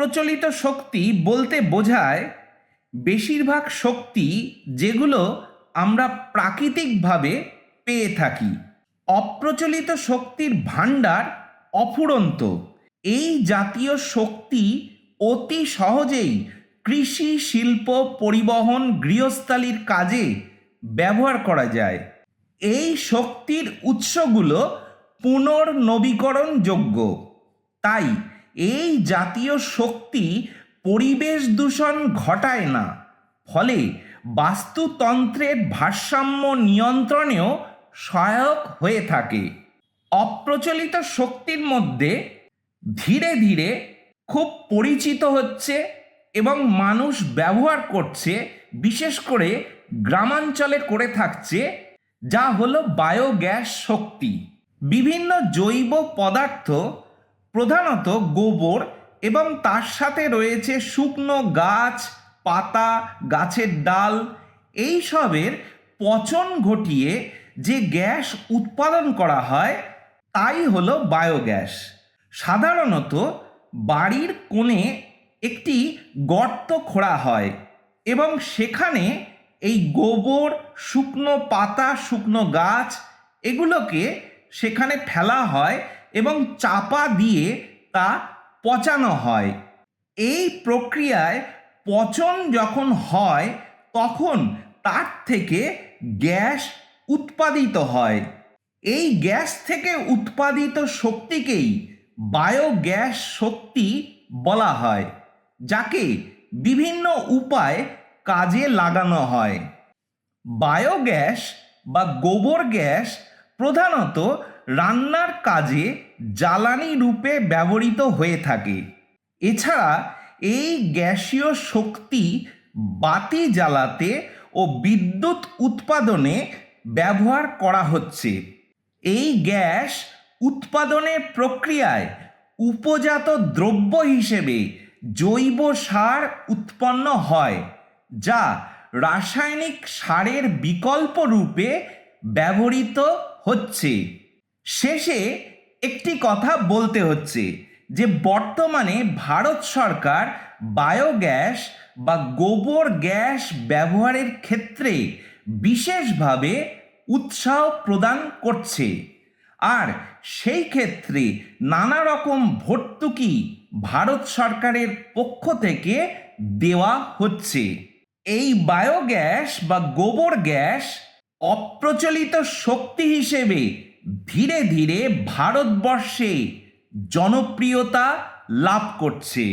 অপ্রচলিত শক্তি বলতে বোঝায় বেশিরভাগ শক্তি যেগুলো আমরা প্রাকৃতিকভাবে পেয়ে থাকি। অপ্রচলিত শক্তির ভাণ্ডার অফুরন্ত। এই জাতীয় শক্তি অতি সহজেই কৃষি, শিল্প, পরিবহন, গৃহস্থালির কাজে ব্যবহার করা যায়। এই শক্তির উৎসগুলো পুনর্নবীকরণযোগ্য। তাই এই জাতীয় শক্তি পরিবেশ দূষণ ঘটায় না। ফলে বাস্তুতন্ত্রের ভারসাম্য নিয়ন্ত্রণেও সহায়ক হয়ে থাকে। অপ্রচলিত শক্তির মধ্যে ধীরে ধীরে খুব পরিচিত হচ্ছে এবং মানুষ ব্যবহার করছে, বিশেষ করে গ্রামাঞ্চলে করে থাকছে, যা হলো বায়োগ্যাস শক্তি। বিভিন্ন জৈব পদার্থ প্রধানত গোবর এবং তার সাথে রয়েছে শুকনো গাছ, পাতা, গাছের ডাল। এইসবের পচন ঘটিয়ে যে গ্যাস উৎপাদন করা হয়, তাই হলো বায়োগ্যাস। সাধারণত বাড়ির কোণে একটি গর্ত খোঁড়া হয় এবং সেখানে এই গোবর, শুকনো পাতা, শুকনো গাছ, এগুলোকে সেখানে ফেলা হয় এবং চাপা দিয়ে তা পচানো হয়। এই প্রক্রিয়ায় পচন যখন হয়, তখন তার থেকে গ্যাস উৎপাদিত হয়। এই গ্যাস থেকে উৎপাদিত শক্তিকেই বায়োগ্যাস শক্তি বলা হয়, যাকে বিভিন্ন উপায় কাজে লাগানো হয়। বায়োগ্যাস বা গোবর গ্যাস প্রধানত রান্নার কাজে জ্বালানি রূপে ব্যবহৃত হয়ে থাকে। এছাড়া এই গ্যাসীয় শক্তি বাতি জ্বালাতে ও বিদ্যুৎ উৎপাদনে ব্যবহার করা হচ্ছে। এই গ্যাস উৎপাদনের প্রক্রিয়ায় উপজাত দ্রব্য হিসেবে জৈব সার উৎপন্ন হয়, যা রাসায়নিক সারের বিকল্প রূপে ব্যবহৃত হচ্ছে। শেষে একটি কথা বলতে হচ্ছে যে বর্তমানে ভারত সরকার বায়োগ্যাস বা গোবর গ্যাস ব্যবহারের ক্ষেত্রে বিশেষভাবে উৎসাহ প্রদান করছে। আর সেই ক্ষেত্রে নানা রকম ভর্তুকি ভারত সরকারের পক্ষ থেকে দেওয়া হচ্ছে। এই বায়োগ্যাস বা গোবর গ্যাস অপ্রচলিত শক্তি হিসেবে ধীরে ধীরে ভারতবর্ষে জনপ্রিয়তা লাভ করছে।